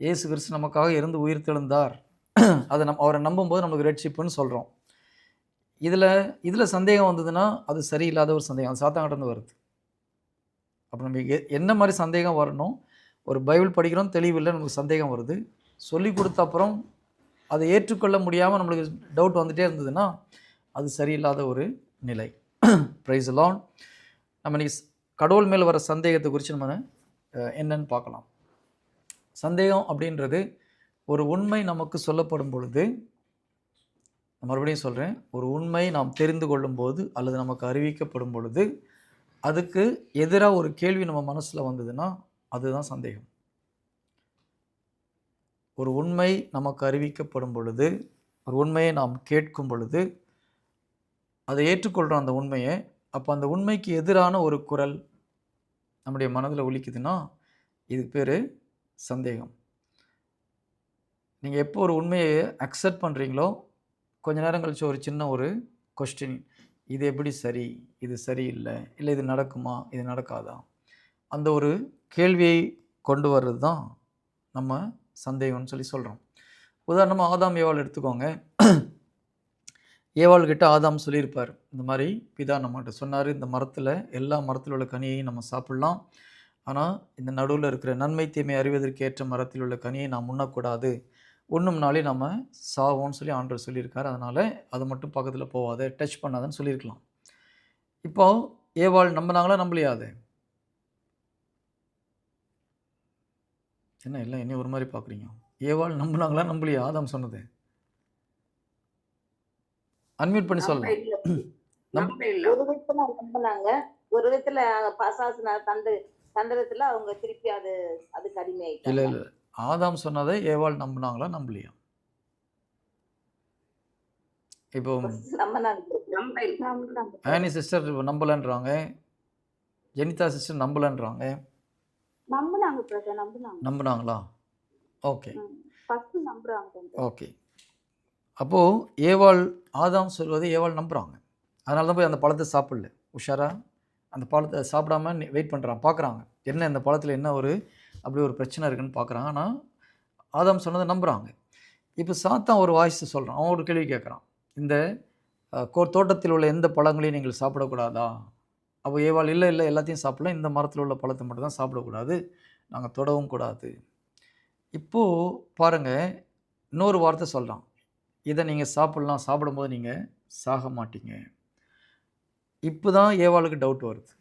இயேசு கிறிஸ்து நமக்காக இருந்து உயிர் தெழுந்தார். அதை நம் அவரை நம்பும்போது நமக்கு ரட்சிப்புன்னு சொல்கிறோம் இதில் இதில் சந்தேகம் வந்ததுன்னா அது சரியில்லாத ஒரு சந்தேகம். அது சாத்தாங்கிட்ட வருது. அப்போ நம்ம எ- என்ன மாதிரி சந்தேகம் வரணும்? ஒரு பைபிள் படிக்கிறோம் தெளிவில்லை நமக்கு சந்தேகம் வருது. சொல்லி கொடுத்த அப்புறம் அதை ஏற்றுக்கொள்ள முடியாமல் நம்மளுக்கு டவுட் வந்துகிட்டே இருந்ததுன்னா அது சரியில்லாத ஒரு நிலை. ப்ரைஸ் லான் நம்ம இன்னைக்கு கடவுள் மேல் வர சந்தேகத்தை குறித்து நம்ம என்னன்னு பார்க்கலாம். சந்தேகம் அப்படின்றது ஒரு உண்மை நமக்கு சொல்லப்படும் பொழுது மறுபடியும் சொல்கிறேன் ஒரு உண்மை நாம் தெரிந்து கொள்ளும் போது அல்லது நமக்கு அறிவிக்கப்படும் பொழுது அதுக்கு எதிராக ஒரு கேள்வி நம்ம மனசில் வந்ததுன்னா அதுதான் சந்தேகம். ஒரு உண்மை நமக்கு அறிவிக்கப்படும் பொழுது ஒரு உண்மையை நாம் கேட்கும் பொழுது அதை ஏற்றுக்கொள்கிறோம் அந்த உண்மையை அப்போ அந்த உண்மைக்கு எதிரான ஒரு குரல் நம்முடைய மனதில் ஒலிக்குதுன்னா இது பேர் சந்தேகம். நீங்கள் எப்போ ஒரு உண்மையை அக்செப்ட் பண்ணுறீங்களோ கொஞ்ச நேரம் கழிச்சு ஒரு சின்ன ஒரு கொஸ்டின் இது எப்படி சரி இது சரியில்லை இல்லை இது நடக்குமா இது நடக்காதா? அந்த ஒரு கேள்வியை கொண்டு வர்றது தான் நம்ம சந்தேகம்னு சொல்லி சொல்கிறோம் உதாரணமாக ஆதாம் ஏவாள் எடுத்துக்கோங்க. ஏவாள் கிட்ட ஆதாம் சொல்லியிருப்பார். இந்த மாதிரி பிதா நம்மகிட்ட சொன்னார் இந்த மரத்தில் எல்லா மரத்தில் உள்ள கனியையும் நம்ம சாப்பிட்லாம். ஆனால் இந்த நடுவில் இருக்கிற நன்மை தீமை அறிவதற்கு ஏற்ற மரத்தில் உள்ள கனியை நாம் உண்ணக்கூடாது. உண்ணும் நாளே நம்ம சாவோன்னு சொல்லி ஆண்டவர் சொல்லியிருக்காரு. அதனால் அது மட்டும் பக்கத்தில் போகாத டச் பண்ணாதன்னு சொல்லியிருக்கலாம். இப்போ ஏவாள் நம்பினாங்களா நம்பலையா அது என்ன இல்லை என்ன ஒரு மாதிரி பார்க்குறீங்க? ஏவாள் நம்பினாங்களா நம்பலையா? ஆதாம் சொன்னது. அன்மியூட் பண்ணி இல்ல. ஒரு விதத்துல நம்பினாங்க. ஒரு விதத்துல பசாசன தந்து தந்திரத்துல அவங்க திருப்பி அது அதுக்கு இல்லை அடிமையாயிட்டாங்க இல்லை. ஆதாம் சொன்னதை ஏவாள் நம்பினாங்களா? நம்பலையா? இப்போ இல்ல. ஆனி சிஸ்டர் நம்பலன்றாங்க. ஜெனிதா சிஸ்டர் நம்பலன்றாங்க. நம்பினாங்களா? ஓகே. ஓகே. அப்போது ஏவாள் ஆதாம் சொல்வதை ஏவாள் நம்புகிறாங்க அதனால தான் போய் அந்த பழத்தை சாப்பிடல. உஷாரா? அந்த பழத்தை சாப்பிடாம வெயிட் பண்ணுறான் பார்க்குறாங்க என்ன இந்த பழத்தில் என்ன ஒரு அப்படி ஒரு பிரச்சனை இருக்குன்னு பார்க்குறாங்க ஆனால் ஆதாம் சொன்னதை நம்புகிறாங்க இப்போ சாத்தான் ஒரு வாய்ஸ் சொல்கிறான் அவன் ஒரு கேள்வி கேட்குறான் இந்த கோ- தோட்டத்தில் உள்ள எந்த பழங்களையும் நீங்கள் சாப்பிடக்கூடாதா? அப்போ ஏவாள் இல்லை இல்லை எல்லாத்தையும் சாப்பிடலாம். இந்த மரத்தில் உள்ள பழத்தை மட்டும் தான் சாப்பிடக்கூடாது. நாங்கள் தொடவும் கூடாது. இப்போது பாருங்கள் இன்னொரு வார்த்தை சொல்கிறான் இதை நீங்கள் சாப்பிட்லாம். சாப்பிடும்போது நீங்கள் சாக மாட்டீங்க. இப்போ தான் ஏவாளுக்கு டவுட் வருது.